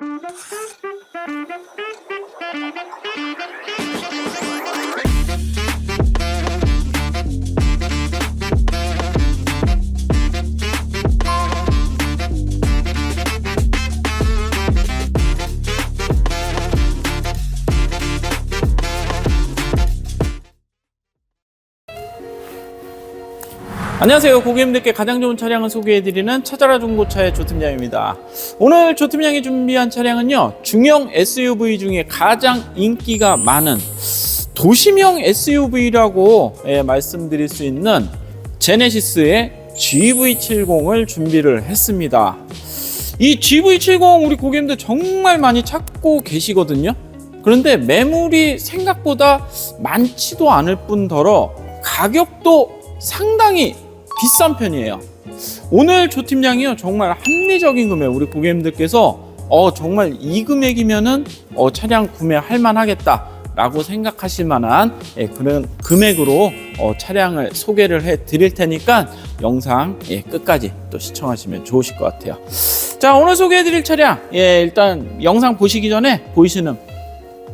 Thank you. 안녕하세요. 고객님들께 가장 좋은 차량을 소개해드리는 찾아라 중고차의 조팀장입니다. 오늘 조팀장이 준비한 차량은요, 중형 SUV 중에 가장 인기가 많은 도심형 SUV라고 예, 말씀드릴 수 있는 제네시스의 GV70을 준비를 했습니다. 이 GV70 우리 고객님들 정말 많이 찾고 계시거든요. 그런데 매물이 생각보다 많지도 않을 뿐더러 가격도 상당히 비싼 편이에요. 오늘 조 팀장이요 정말 합리적인 금액 우리 고객님들께서 어 정말 이 금액이면은 어, 차량 구매할 만하겠다라고 생각하실 만한 예, 그런 금액으로 어, 차량을 소개를 해 드릴 테니까 영상 예, 끝까지 또 시청하시면 좋으실 것 같아요. 자 오늘 소개해 드릴 차량 예, 일단 영상 보시기 전에 보이시는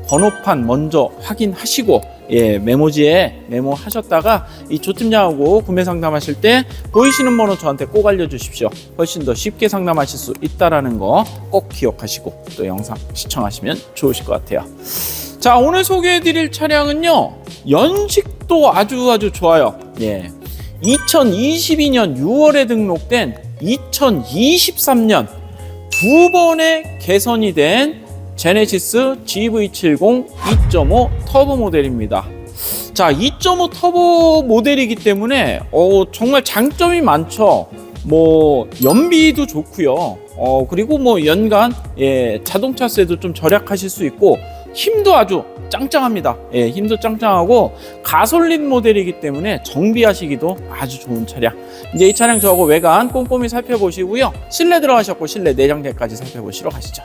번호판 먼저 확인하시고 예, 메모지에 메모하셨다가 이 조팀장하고 구매 상담하실 때 보이시는 번호 저한테 꼭 알려주십시오. 훨씬 더 쉽게 상담하실 수 있다라는 거 꼭 기억하시고 또 영상 시청하시면 좋으실 것 같아요. 자, 오늘 소개해드릴 차량은요, 연식도 아주 아주 좋아요. 예. 2022년 6월에 등록된 2023년 두 번의 개선이 된 제네시스 GV70 2.5 터보 모델입니다. 자, 2.5 터보 모델이기 때문에 어, 정말 장점이 많죠. 뭐 연비도 좋고요. 어, 그리고 뭐 연간 예, 자동차세도 좀 절약하실 수 있고 힘도 아주 짱짱합니다. 예, 힘도 짱짱하고 가솔린 모델이기 때문에 정비하시기도 아주 좋은 차량. 이제 이 차량 저하고 외관 꼼꼼히 살펴보시고요. 실내 들어가셨고 실내 내장재까지 살펴보시러 가시죠.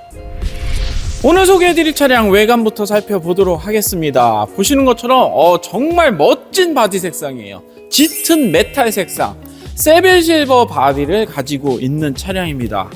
오늘 소개해드릴 차량 외관부터 살펴보도록 하겠습니다. 보시는 것처럼 어, 정말 멋진 바디 색상이에요. 짙은 메탈 색상, 세벨 실버 바디를 가지고 있는 차량입니다.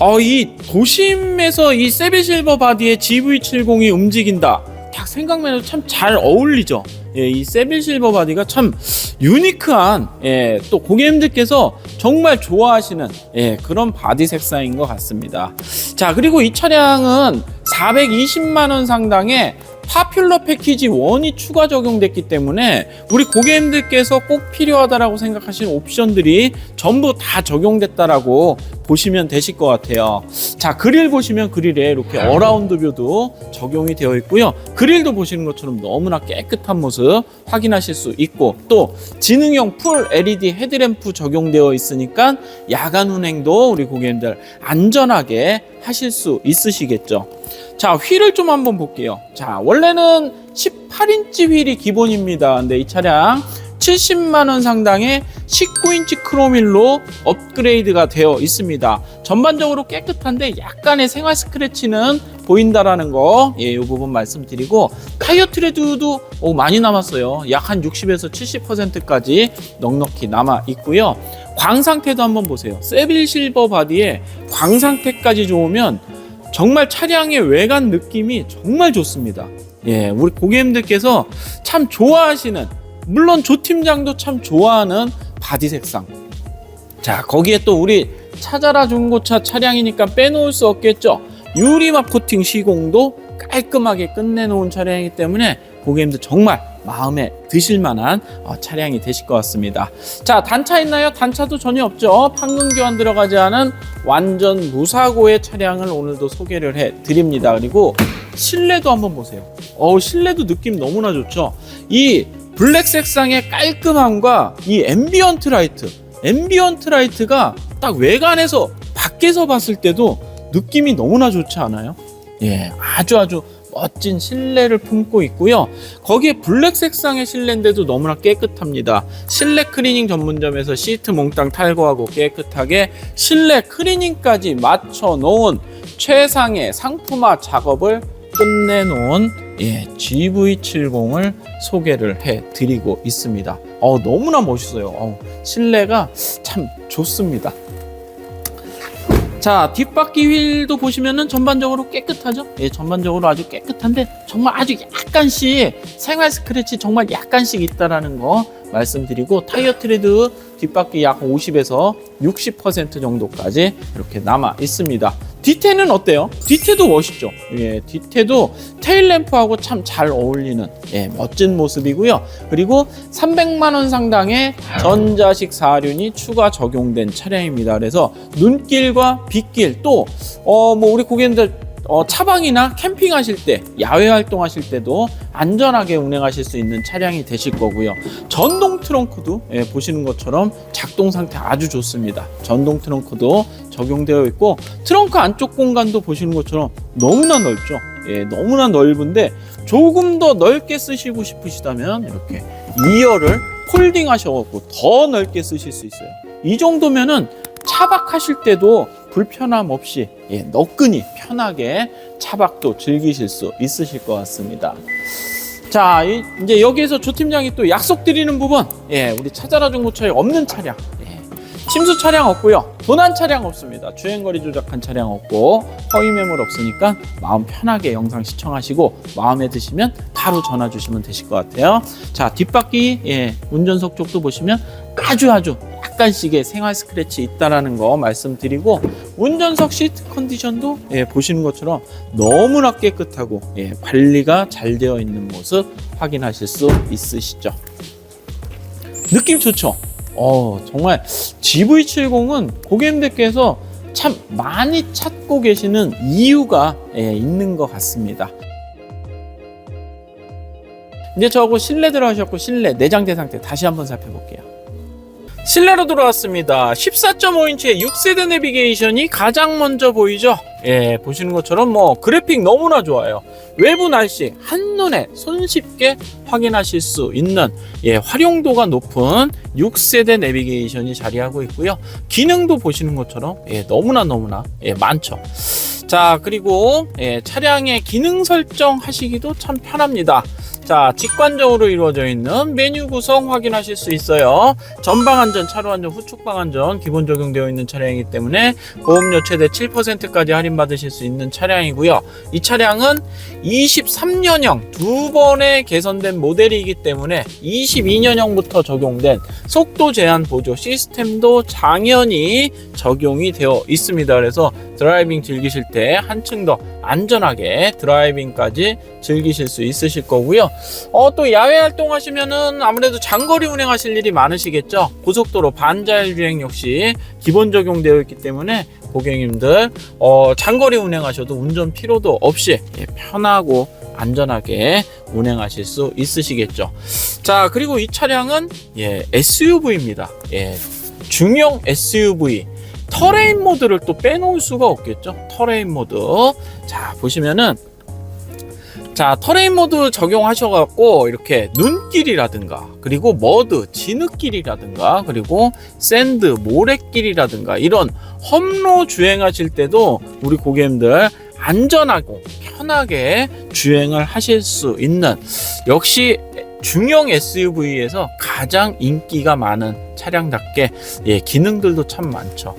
어, 이 도심에서 이 세벨 실버 바디에 GV70이 움직인다. 딱 생각만 해도 참 잘 어울리죠. 예, 이 세빌 실버 바디가 참 유니크한 예, 또 고객님들께서 정말 좋아하시는 예, 그런 바디 색상인 것 같습니다. 자 그리고 이 차량은 420만 원 상당의 파퓰러 패키지 1이 추가 적용됐기 때문에 우리 고객님들께서 꼭 필요하다라고 생각하시는 옵션들이 전부 다 적용됐다라고 보시면 되실 것 같아요. 자, 그릴 보시면 그릴에 이렇게 어라운드 뷰도 적용이 되어 있고요. 그릴도 보시는 것처럼 너무나 깨끗한 모습 확인하실 수 있고 또 지능형 풀 LED 헤드램프 적용되어 있으니까 야간 운행도 우리 고객님들 안전하게 하실 수 있으시겠죠. 자, 휠을 좀 한번 볼게요. 자, 원래는 18인치 휠이 기본입니다. 근데 이 차량 70만 원 상당의 19인치 크로밀로 업그레이드가 되어 있습니다. 전반적으로 깨끗한데 약간의 생활 스크래치는 보인다라는 거, 예, 이 부분 말씀드리고 타이어 트레드도 오, 많이 남았어요. 약 한 60에서 70%까지 넉넉히 남아 있고요. 광 상태도 한번 보세요. 세빌 실버 바디에 광 상태까지 좋으면 정말 차량의 외관 느낌이 정말 좋습니다. 예, 우리 고객님들께서 참 좋아하시는 물론 조 팀장도 참 좋아하는 바디 색상. 자, 거기에 또 우리 찾아라 중고차 차량이니까 빼놓을 수 없겠죠. 유리막 코팅 시공도 깔끔하게 끝내놓은 차량이기 때문에 고객님들 정말 마음에 드실 만한 어, 차량이 되실 것 같습니다. 자, 단차 있나요? 단차도 전혀 없죠. 판금 교환 들어가지 않은 완전 무사고의 차량을 오늘도 소개를 해 드립니다. 그리고 실내도 한번 보세요. 어, 실내도 느낌 너무나 좋죠. 이 블랙 색상의 깔끔함과 이 앰비언트 라이트, 앰비언트 라이트가 딱 외관에서 밖에서 봤을 때도 느낌이 너무나 좋지 않아요? 예, 아주 아주 멋진 실내를 품고 있고요. 거기에 블랙 색상의 실내인데도 너무나 깨끗합니다. 실내 클리닝 전문점에서 시트 몽땅 탈거하고 깨끗하게 실내 클리닝까지 맞춰 놓은 최상의 상품화 작업을 끝내놓은 예, GV70을 소개를 해 드리고 있습니다. 어, 너무나 멋있어요. 어, 실내가 참 좋습니다. 자, 뒷바퀴 휠도 보시면은 전반적으로 깨끗하죠? 예, 전반적으로 아주 깨끗한데 정말 아주 약간씩 생활 스크래치 정말 약간씩 있다라는 거 말씀드리고 타이어 트레드 뒷바퀴 약 50에서 60% 정도까지 이렇게 남아 있습니다. 뒤태는 어때요? 뒤태도 멋있죠. 예, 뒤태도 테일 램프하고 참 잘 어울리는 예, 멋진 모습이고요. 그리고 300만 원 상당의 전자식 사륜이 추가 적용된 차량입니다. 그래서 눈길과 빗길 또 어 뭐 우리 고객님들 어, 차방이나 캠핑하실 때, 야외 활동하실 때도 안전하게 운행하실 수 있는 차량이 되실 거고요. 전동 트렁크도 예, 보시는 것처럼 작동 상태 아주 좋습니다. 전동 트렁크도 적용되어 있고 트렁크 안쪽 공간도 보시는 것처럼 너무나 넓죠. 예, 너무나 넓은데 조금 더 넓게 쓰시고 싶으시다면 이렇게 2열을 폴딩 하셔갖고 더 넓게 쓰실 수 있어요. 이 정도면은 차박하실 때도 불편함 없이 예, 너끈히 편하게 차박도 즐기실 수 있으실 것 같습니다. 자, 이, 제 여기에서 조 팀장이 또 약속드리는 부분, 예, 우리 찾아라 중고차에 없는 차량, 예, 침수 차량 없고요, 도난 차량 없습니다. 주행거리 조작한 차량 없고 허위 매물 없으니까 마음 편하게 영상 시청하시고 마음에 드시면 바로 전화 주시면 되실 것 같아요. 자, 뒷바퀴, 예, 운전석 쪽도 보시면 아주 아주 약간씩의 생활 스크래치 있다라는 거 말씀드리고 운전석 시트 컨디션도 예, 보시는 것처럼 너무나 깨끗하고 예, 관리가 잘 되어 있는 모습 확인하실 수 있으시죠. 느낌 좋죠? 어, 정말 GV70은 고객님들께서 참 많이 찾고 계시는 이유가 예, 있는 것 같습니다. 이제 저하고 실내 들어가셨고 실내 내장재 상태 다시 한번 살펴볼게요. 실내로 들어왔습니다. 14.5인치의 6세대 내비게이션이 가장 먼저 보이죠? 예, 보시는 것처럼 뭐 그래픽 너무나 좋아요. 외부 날씨 한눈에 손쉽게 확인하실 수 있는 예, 활용도가 높은 6세대 내비게이션이 자리하고 있고요. 기능도 보시는 것처럼 예, 너무나 너무나 예, 많죠. 자, 그리고 예, 차량의 기능 설정 하시기도 참 편합니다. 자, 직관적으로 이루어져 있는 메뉴 구성 확인하실 수 있어요. 전방 안전, 차로 안전, 후측방 안전 기본 적용되어 있는 차량이기 때문에 보험료 최대 7%까지 할인 받으실 수 있는 차량이고요. 이 차량은 23년형 두 번에 개선된 모델이기 때문에 22년형부터 적용된 속도 제한 보조 시스템도 당연히 적용이 되어 있습니다. 그래서 드라이빙 즐기실 때 한층 더 안전하게 드라이빙까지 즐기실 수 있으실 거고요. 어, 또 야외 활동하시면은 아무래도 장거리 운행하실 일이 많으시겠죠. 고속도로 반자율 주행 역시 기본 적용되어 있기 때문에 고객님들 어, 장거리 운행하셔도 운전 피로도 없이 예, 편하고 안전하게 운행하실 수 있으시겠죠. 자, 그리고 이 차량은 예, SUV입니다. 예, 중형 SUV. 터레인 모드를 또 빼놓을 수가 없겠죠. 터레인 모드. 자, 보시면은 자, 터레인 모드 적용하셔갖고 이렇게 눈길이라든가 그리고 머드, 진흙길이라든가 그리고 샌드, 모래길이라든가 이런 험로 주행하실 때도 우리 고객님들 안전하고 편하게 주행을 하실 수 있는 역시 중형 SUV에서 가장 인기가 많은 차량답게 예, 기능들도 참 많죠.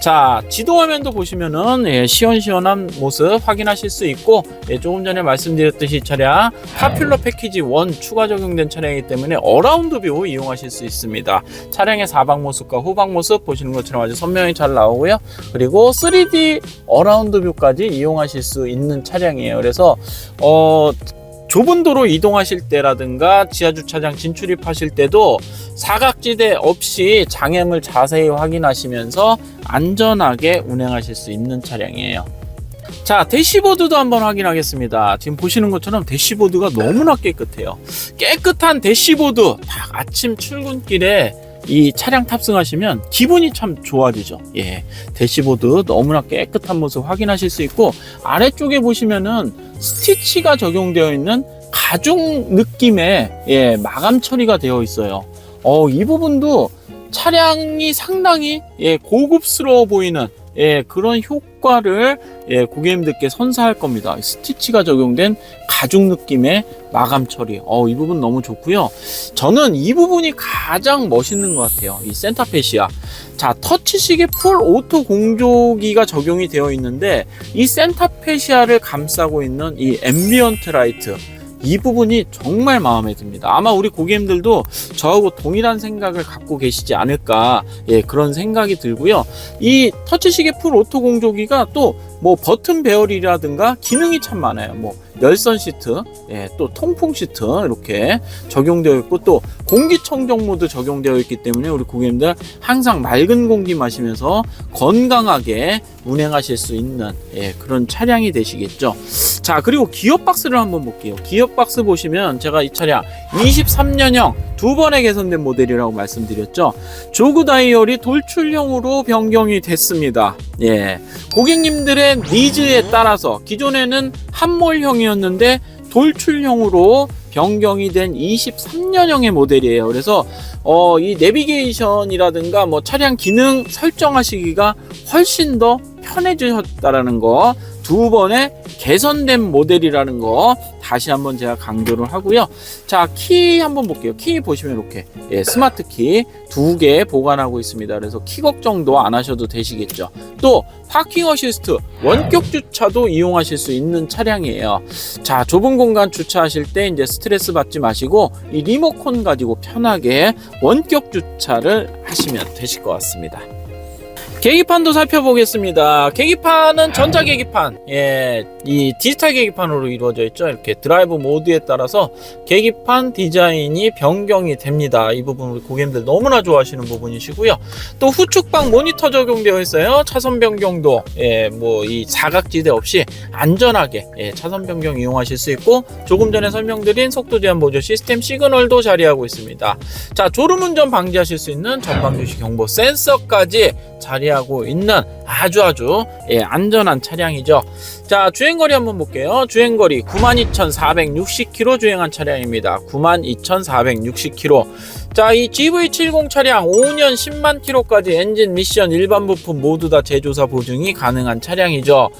자, 지도 화면도 보시면은 예, 시원시원한 모습 확인하실 수 있고 예, 조금 전에 말씀드렸듯이 이 차량 파퓰러 패키지 1 추가 적용된 차량이기 때문에 어라운드 뷰 이용하실 수 있습니다. 차량의 사방 모습과 후방 모습 보시는 것처럼 아주 선명히 잘 나오고요. 그리고 3D 어라운드 뷰까지 이용하실 수 있는 차량이에요. 그래서 어 좁은 도로 이동하실 때라든가 지하 주차장 진출입하실 때도 사각지대 없이 장애물 자세히 확인하시면서 안전하게 운행하실 수 있는 차량이에요. 자, 대시보드도 한번 확인하겠습니다. 지금 보시는 것처럼 대시보드가 너무나 깨끗해요. 깨끗한 대시보드, 딱 아침 출근길에 이 차량 탑승하시면 기분이 참 좋아지죠. 예. 대시보드 너무나 깨끗한 모습 확인하실 수 있고 아래쪽에 보시면은 스티치가 적용되어 있는 가죽 느낌의 예, 마감 처리가 되어 있어요. 어, 이 부분도 차량이 상당히 예, 고급스러워 보이는 예, 그런 효, 효과를 예, 고객님들께 선사할 겁니다. 스티치가 적용된 가죽 느낌의 마감 처리. 어, 이 부분 너무 좋고요. 저는 이 부분이 가장 멋있는 것 같아요. 이 센터페시아. 자, 터치식의 풀 오토 공조기가 적용이 되어 있는데 이 센터페시아를 감싸고 있는 이 앰비언트 라이트. 이 부분이 정말 마음에 듭니다. 아마 우리 고객님들도 저하고 동일한 생각을 갖고 계시지 않을까, 예, 그런 생각이 들고요. 이 터치식의 풀 오토 공조기가 또 뭐 버튼 배열이라든가 기능이 참 많아요. 뭐 열선 시트, 예, 또 통풍 시트 이렇게 적용되어 있고 또 공기청정 모드 적용되어 있기 때문에 우리 고객님들 항상 맑은 공기 마시면서 건강하게 운행하실 수 있는 예, 그런 차량이 되시겠죠. 자 그리고 기어 박스를 한번 볼게요. 기어 박스 보시면 제가 이 차량 23년형 두 번에 개선된 모델이라고 말씀드렸죠. 조그 다이얼이 돌출형으로 변경이 됐습니다. 예, 고객님들의 니즈에 따라서 기존에는 함몰형이었는데 돌출형으로 변경이 된 23년형의 모델이에요. 그래서 어, 이 내비게이션이라든가 뭐 차량 기능 설정하시기가 훨씬 더 편해지셨다라는 거. 두 번의 개선된 모델이라는 거 다시 한번 제가 강조를 하고요. 자, 키 한번 볼게요. 키 보시면 이렇게 예, 스마트 키 두 개 보관하고 있습니다. 그래서 키 걱정도 안 하셔도 되시겠죠. 또 파킹 어시스트 원격 주차도 이용하실 수 있는 차량이에요. 자, 좁은 공간 주차하실 때 이제 스트레스 받지 마시고 이 리모컨 가지고 편하게 원격 주차를 하시면 되실 것 같습니다. 계기판도 살펴보겠습니다. 계기판은 전자 계기판, 예, 이 디지털 계기판으로 이루어져 있죠. 이렇게 드라이브 모드에 따라서 계기판 디자인이 변경이 됩니다. 이 부분 우리 고객님들 너무나 좋아하시는 부분이시고요. 또 후측방 모니터 적용되어 있어요. 차선 변경도, 예, 뭐 이 사각지대 없이 안전하게 예, 차선 변경 이용하실 수 있고 조금 전에 설명드린 속도 제한 보조 시스템 시그널도 자리하고 있습니다. 자, 졸음운전 방지하실 수 있는 전방 주시 경보 센서까지 자리하고 있는 아주 아주 예, 안전한 차량이죠. 자, 주행거리 한번 볼게요. 주행거리 92,460km 주행한 차량입니다. 92,460km. 자, 이 GV70 차량 5년 10만 킬로까지 엔진, 미션, 일반 부품 모두 다 제조사 보증이 가능한 차량이죠.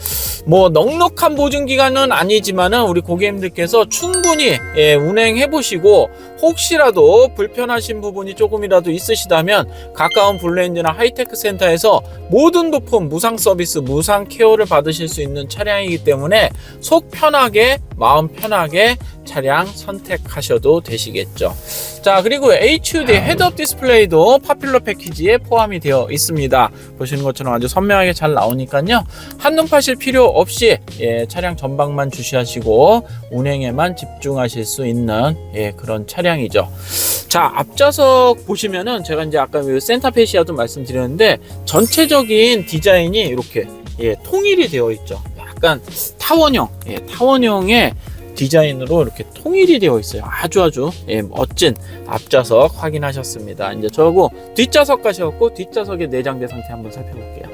뭐 넉넉한 보증 기간은 아니지만은 우리 고객님들께서 충분히 예, 운행해 보시고 혹시라도 불편하신 부분이 조금이라도 있으시다면 가까운 블레인즈나 하이테크 센터에서 모든 부품 무상 서비스, 무상 케어를 받으실 수 있는 차량이기 때문에 속 편하게 마음 편하게 차량 선택하셔도 되시겠죠. 자 그리고 HUD 헤드업 디스플레이도 파퓰러 패키지에 포함이 되어 있습니다. 보시는 것처럼 아주 선명하게 잘 나오니까요. 한눈 파실 필요 없이 예, 차량 전방만 주시하시고 운행에만 집중하실 수 있는 예, 그런 차량이죠. 자 앞좌석 보시면은 제가 이제 아까 그 센터페시아도 말씀드렸는데 전체적인 디자인이 이렇게 예, 통일이 되어 있죠. 약간 타원형, 예, 타원형의 디자인으로 이렇게 통일이 되어 있어요. 아주 아주 예, 멋진 앞좌석 확인하셨습니다. 이제 저하고 뒷좌석 가셔갖고 뒷좌석의 내장재 상태 한번 살펴볼게요.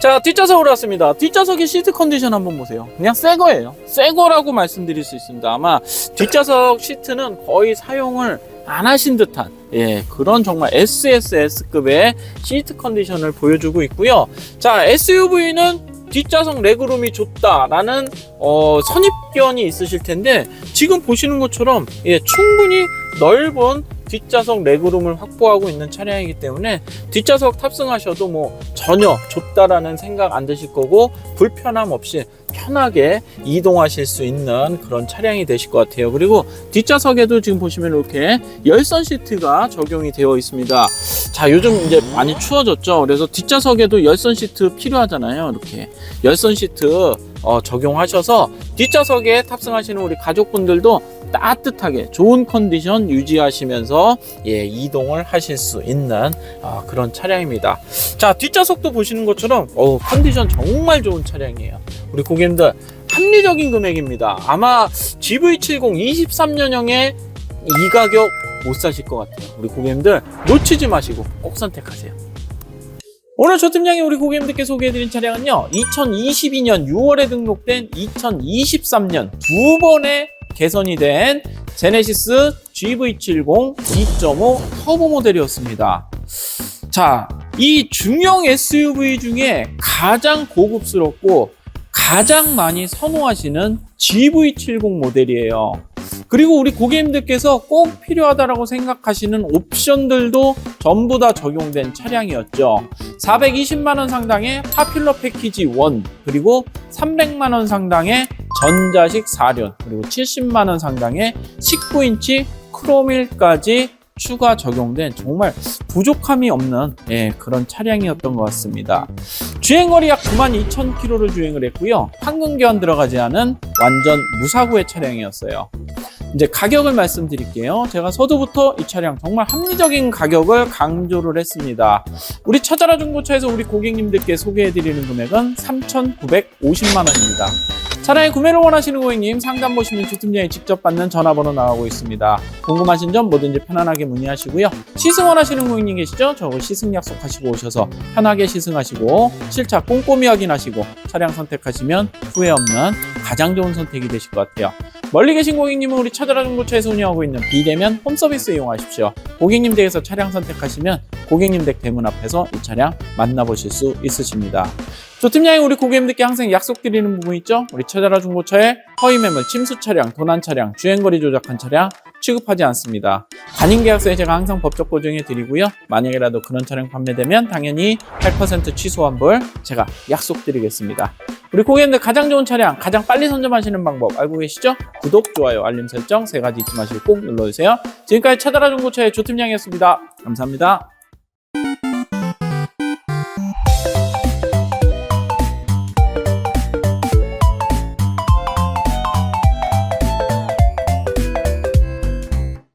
자 뒷좌석으로 왔습니다. 뒷좌석의 시트 컨디션 한번 보세요. 그냥 새 거예요. 새 거라고 말씀드릴 수 있습니다. 아마 뒷좌석 시트는 거의 사용을 안 하신 듯한 예 그런 정말 SSS급의 시트 컨디션을 보여주고 있고요. 자 SUV는 뒷좌석 레그룸이 좋다라는 어, 선입견이 있으실 텐데 지금 보시는 것처럼 예, 충분히 넓은 뒷좌석 레그룸을 확보하고 있는 차량이기 때문에 뒷좌석 탑승하셔도 뭐 전혀 좁다라는 생각 안 드실 거고 불편함 없이 편하게 이동하실 수 있는 그런 차량이 되실 것 같아요. 그리고 뒷좌석에도 지금 보시면 이렇게 열선 시트가 적용이 되어 있습니다. 자, 요즘 이제 많이 추워졌죠. 그래서 뒷좌석에도 열선 시트 필요하잖아요. 이렇게 열선 시트 어, 적용하셔서 뒷좌석에 탑승하시는 우리 가족분들도 따뜻하게 좋은 컨디션 유지하시면서 예, 이동을 하실 수 있는 아, 그런 차량입니다. 자, 뒷좌석도 보시는 것처럼 어, 컨디션 정말 좋은 차량이에요. 우리 고객님들 합리적인 금액입니다. 아마 GV70 23년형의 이 가격 못 사실 것 같아요. 우리 고객님들 놓치지 마시고 꼭 선택하세요. 오늘 조 팀장이 우리 고객님들께 소개해드린 차량은요, 2022년 6월에 등록된 2023년 두 번의 개선이 된 제네시스 GV70 2.5 터보 모델이었습니다. 자, 이 중형 SUV 중에 가장 고급스럽고 가장 많이 선호하시는 GV70 모델이에요. 그리고 우리 고객님들께서 꼭 필요하다라고 생각하시는 옵션들도 전부 다 적용된 차량이었죠. 420만 원 상당의 파퓰러 패키지 1 그리고 300만 원 상당의 전자식 4륜 그리고 70만 원 상당의 19인치 크롬일까지 추가 적용된 정말 부족함이 없는 예, 그런 차량이었던 것 같습니다. 주행거리 약 92,000km를 주행을 했고요. 황금기한 들어가지 않은 완전 무사고의 차량이었어요. 이제 가격을 말씀드릴게요. 제가 서두부터 이 차량 정말 합리적인 가격을 강조를 했습니다. 우리 찾아라 중고차에서 우리 고객님들께 소개해드리는 금액은 3,950만 원입니다. 차량의 구매를 원하시는 고객님 상담 보시면 주팀장이 직접 받는 전화번호 나가고 있습니다. 궁금하신 점 뭐든지 편안하게 문의하시고요. 시승 원하시는 고객님 계시죠? 저거 시승 약속하시고 오셔서 편하게 시승하시고 실차 꼼꼼히 확인하시고 차량 선택하시면 후회 없는 가장 좋은 선택이 되실 것 같아요. 멀리 계신 고객님은 우리 찾아라 중고차에서 운영하고 있는 비대면 홈서비스 이용하십시오. 고객님 댁에서 차량 선택하시면 고객님 댁 대문 앞에서 이 차량 만나보실 수 있으십니다. 조팀장이 우리 고객님들께 항상 약속드리는 부분 있죠? 우리 찾아라 중고차에 허위 매물, 침수 차량, 도난 차량, 주행거리 조작한 차량 취급하지 않습니다. 단임 계약서에 제가 항상 법적 보증해 드리고요. 만약에라도 그런 차량 판매되면 당연히 8% 취소 환불 제가 약속드리겠습니다. 우리 고객님들 가장 좋은 차량, 가장 빨리 선점하시는 방법 알고 계시죠? 구독, 좋아요, 알림 설정 세 가지 잊지 마시고 꼭 눌러주세요. 지금까지 찾아라 중고차의 조팀장이었습니다. 감사합니다.